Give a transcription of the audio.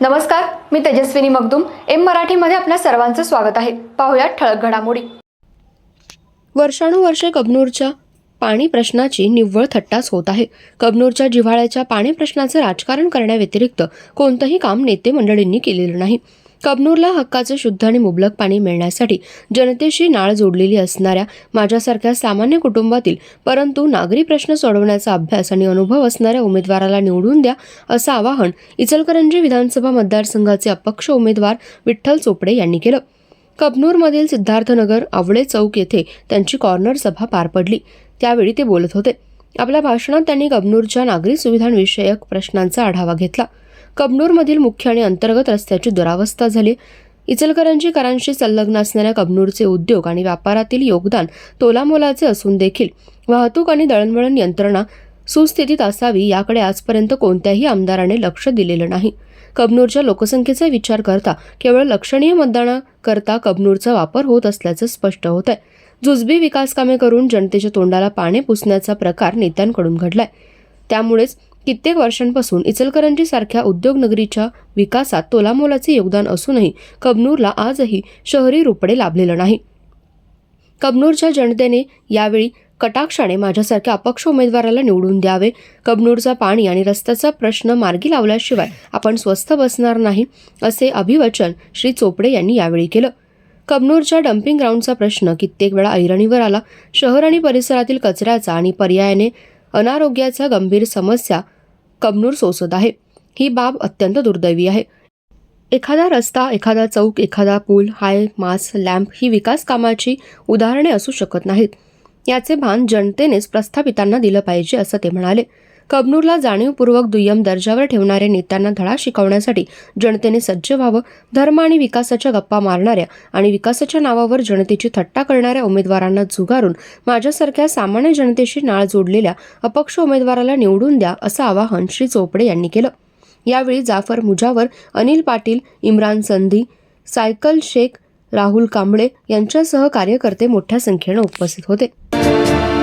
नमस्कार मी तेजस्विनी मगदुम. एम मराठीमध्ये आपल्या सर्वांचं स्वागत आहे. पाहुयात ठळक घडामोडी. वर्षानुवर्षे कबनूरच्या पाणी प्रश्नाची निव्वळ थट्टाच होत आहे. कबनूरच्या जिव्हाळ्याच्या पाणी प्रश्नाचं राजकारण करण्याव्यतिरिक्त कोणतंही काम नेते मंडळींनी केलेलं नाही. कबनूरला हक्काचं शुद्ध आणि मुबलक पाणी मिळण्यासाठी जनतेशी नाळ जोडलेली असणाऱ्या माझ्यासारख्या सामान्य कुटुंबातील परंतु नागरी प्रश्न सोडवण्याचा अभ्यास आणि अनुभव असणाऱ्या उमेदवाराला निवडून द्या असं आवाहन इचलकरंजी विधानसभा मतदारसंघाचे अपक्ष उमेदवार विठ्ठल चोपडे यांनी केलं. कबनूरमधील सिद्धार्थनगर आवळे चौक येथे त्यांची कॉर्नर सभा पार पडली. त्यावेळी ते बोलत होते. आपल्या भाषणात त्यांनी कबनूरच्या नागरी सुविधांविषयक प्रश्नांचा आढावा घेतला. कबनूरमधील मुख्य आणि अंतर्गत रस्त्याची दुरावस्था झाली. इचलकरंजीकरांशी संलग्न असणाऱ्या कबनूरचे उद्योग आणि व्यापारातील योगदान तोलामोलाचे असून देखील वाहतूक आणि दळणवळण यंत्रणा सुस्थितीत असावी याकडे आजपर्यंत कोणत्याही आमदाराने लक्ष दिलेलं नाही. कबनूरच्या लोकसंख्येचा विचार करता केवळ लक्षणीय मतदानाकरता कबनूरचा वापर होत असल्याचं स्पष्ट होत आहे जुजबी विकास कामे करून जनतेच्या तोंडाला पाणी पुसण्याचा प्रकार नेत्यांकडून घडलाय. त्यामुळेच कित्येक वर्षांपासून इचलकरंजी सारख्या उद्योगनगरीच्या विकासात तोलामोलाचे योगदान असूनही कबनूरला आजही शहरी रुपडे लाभलेलं नाही. कबनूरच्या जनतेने यावेळी कटाक्षाने माझ्यासारख्या अपक्ष उमेदवाराला निवडून द्यावे कबनूरचा पाणी आणि रस्त्याचा प्रश्न मार्गी लावल्याशिवाय आपण स्वस्थ बसणार नाही असे अभिवचन श्री चोपडे यांनी यावेळी केलं. कबनूरच्या डम्पिंग ग्राउंडचा प्रश्न कित्येक वेळा ऐरणीवर आला. शहर आणि परिसरातील कचऱ्याचा आणि पर्यायाने अनारोग्याचा गंभीर समस्या कबनूर सोसत आहे. ही बाब अत्यंत दुर्दैवी आहे. एखादा रस्ता एखादा चौक एखादा पूल हाय मास लॅम्प ही विकास कामाची उदाहरणे असू शकत नाहीत. याचे भान जनतेनेच प्रस्थापितांना दिलं पाहिजे असं ते म्हणाले. कबनूरला जाणीवपूर्वक दुय्यम दर्जावर ठेवणाऱ्या नेत्यांना धडा शिकवण्यासाठी जनतेने सज्ज व्हावं धर्म आणि विकासाच्या गप्पा मारणाऱ्या आणि विकासाच्या नावावर जनतेची थट्टा करणाऱ्या उमेदवारांना झुगारून माझ्यासारख्या सामान्य जनतेशी नाळ जोडलेल्या अपक्ष उमेदवाराला निवडून द्या असं आवाहन श्री चोपडे यांनी केलं. यावेळी जाफर मुजावर अनिल पाटील इम्रान संधी सायकल शेख राहुल कांबळे यांच्यासह कार्यकर्ते मोठ्या संख्येनं उपस्थित होते.